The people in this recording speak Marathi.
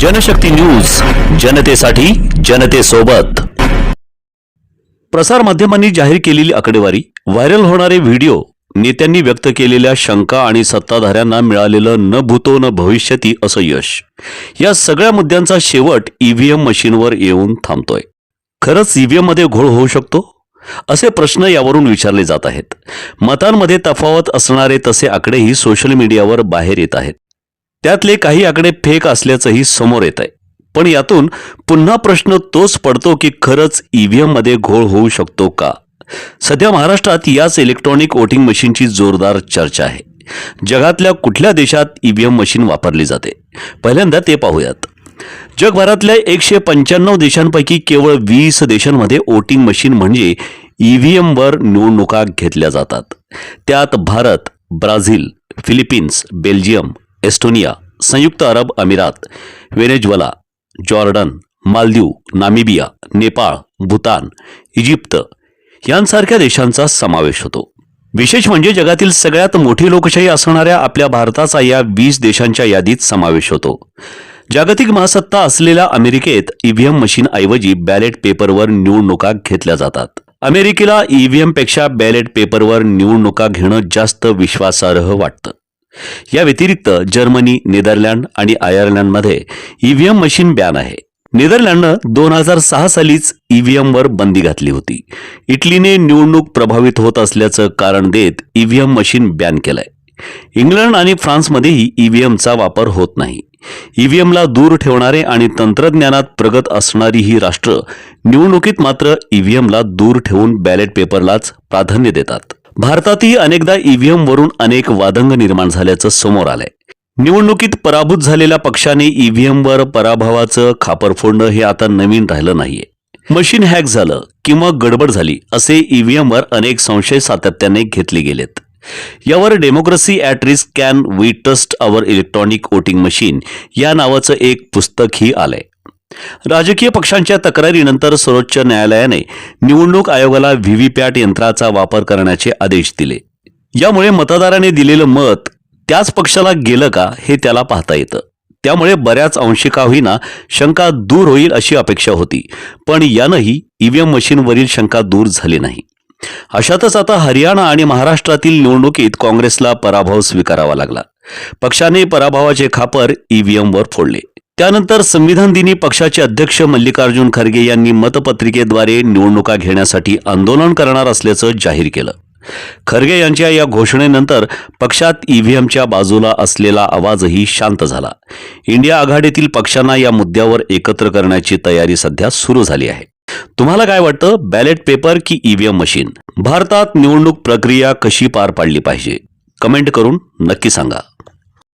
जनशक्ती न्यूज जनतेसाठी जनतेसोबत. प्रसारमाध्यमांनी जाहीर केलेली आकडेवारी व्हायरल होणारे व्हिडिओ नेत्यांनी व्यक्त केलेल्या शंका आणि सत्ताधाऱ्यांना मिळालेलं न भूतो न भविष्यती असं यश. या सगळ्या मुद्द्यांचा शेवट ईव्हीएम मशीनवर येऊन थांबतोय. खरंच ईव्हीएममध्ये घोळ होऊ शकतो? असे प्रश्न यावरून विचारले जात आहेत. मतांमध्ये तफावत असणारे तसे आकडेही सोशल मीडियावर बाहेर येत आहेत. त्यातले काही आकडे फेक असल्याचंही समोर येत आहे पण यातून पुन्हा प्रश्न तोच पडतो की खरंच ईव्हीएममध्ये घोळ होऊ शकतो का? सध्या महाराष्ट्रात याच इलेक्ट्रॉनिक वोटिंग मशीनची जोरदार चर्चा आहे. जगातल्या कुठल्या देशात ईव्हीएम मशीन वापरली जाते? पहिल्यांदा ते पाहूयात. जगभरातल्या एकशे पंच्याण्णव देशांपैकी केवळ वीस देशांमध्ये वोटिंग मशीन म्हणजे ईव्हीएमवर निवडणुका घेतल्या जातात. त्यात Bharat Brazil Philippines Belgium Estonia संयुक्त अरब अमिरात Venezuela Jordan Maldiv Namibia Nepal Bhutan Egypt यांसारख्या देशांचा समावेश होतो. विशेष म्हणजे जगातील सगळ्यात मोठी लोकशाही असणाऱ्या आपल्या भारताचा या वीस देशांच्या यादीत समावेश होतो. जागतिक महासत्ता असलेल्या अमेरिकेत ईव्हीएम मशीन ऐवजी बॅलेट पेपरवर निवडणुका घेतल्या जातात. अमेरिकेला ईव्हीएमपेक्षा बॅलेट पेपरवर निवडणुका घेणं जास्त विश्वासार्ह वाटतं. या व्यतिरिक्त जर्मनी नेदरलँड आणि आयर्लंडमध्ये ईव्हीएम मशीन बॅन आहे. नेदरलँडनं दोन हजार सहा सालीच ईव्हीएमवर बंदी घातली होती. इटलीने निवडणूक प्रभावित होत असल्याचं कारण देत ईव्हीएम मशीन बॅन केलंय. इंग्लंड आणि फ्रान्समध्येही ईव्हीएमचा वापर होत नाही. ईव्हीएमला दूर ठेवणारे आणि तंत्रज्ञानात प्रगत असणारी ही राष्ट्र निवडणुकीत मात्र ईव्हीएमला दूर ठेवून बॅलेट पेपरलाच प्राधान्य देतात. भारतातही अनेकदा ईव्हीएम वरून अनेक वादंग निर्माण झाल्याचं समोर आलंय. निवडणुकीत पराभूत झालेल्या पक्षाने ईव्हीएमवर पराभवाचं खापर फोडणं हे आता नवीन राहिलं नाहीये. मशीन हॅक झालं किंवा गडबड झाली असे ईव्हीएमवर अनेक संशय सातत्याने घेतले गेलेत. यावर democracy at risk can we trust our electronic voting machine या नावाचं एक पुस्तकही आलंय. राजकीय पक्षांच्या तक्रारीनंतर सर्वोच्च न्यायालयाने निवडणूक आयोगाला व्हीव्हीपॅट यंत्राचा वापर करण्याचे आदेश दिले. यामुळे मतदाराने दिलेलं मत त्याच पक्षाला गेलं का हे त्याला पाहता येतं. त्यामुळे बऱ्याच अंशिका होईना शंका दूर होईल अशी अपेक्षा होती पण यानंही ईव्हीएम मशीनवरील शंका दूर झाली नाही. अशातच आता हरियाणा आणि महाराष्ट्रातील निवडणुकीत काँग्रेसला पराभव स्वीकारावा लागला. पक्षाने पराभवाचे खापर ईव्हीएमवर फोडले. त्यानंतर संविधान दिनी पक्षाचे अध्यक्ष मल्लिकार्जुन खरगे यांनी मतपत्रिकेद्वारे निवडणुका घेण्यासाठी आंदोलन करणार असल्याचं जाहीर केलं. खरगे यांच्या या घोषणेनंतर पक्षात ईव्हीएमच्या बाजूला असलेला आवाजही शांत झाला. इंडिया आघाडीतील पक्षांना या मुद्द्यावर एकत्र करण्याची तयारी सध्या सुरू झाली आहे. तुम्हाला काय वाटतं? बॅलेट पेपर की ईव्हीएम मशीन? भारतात निवडणूक प्रक्रिया कशी पार पाडली पाहिजे? कमेंट करून नक्की सांगा.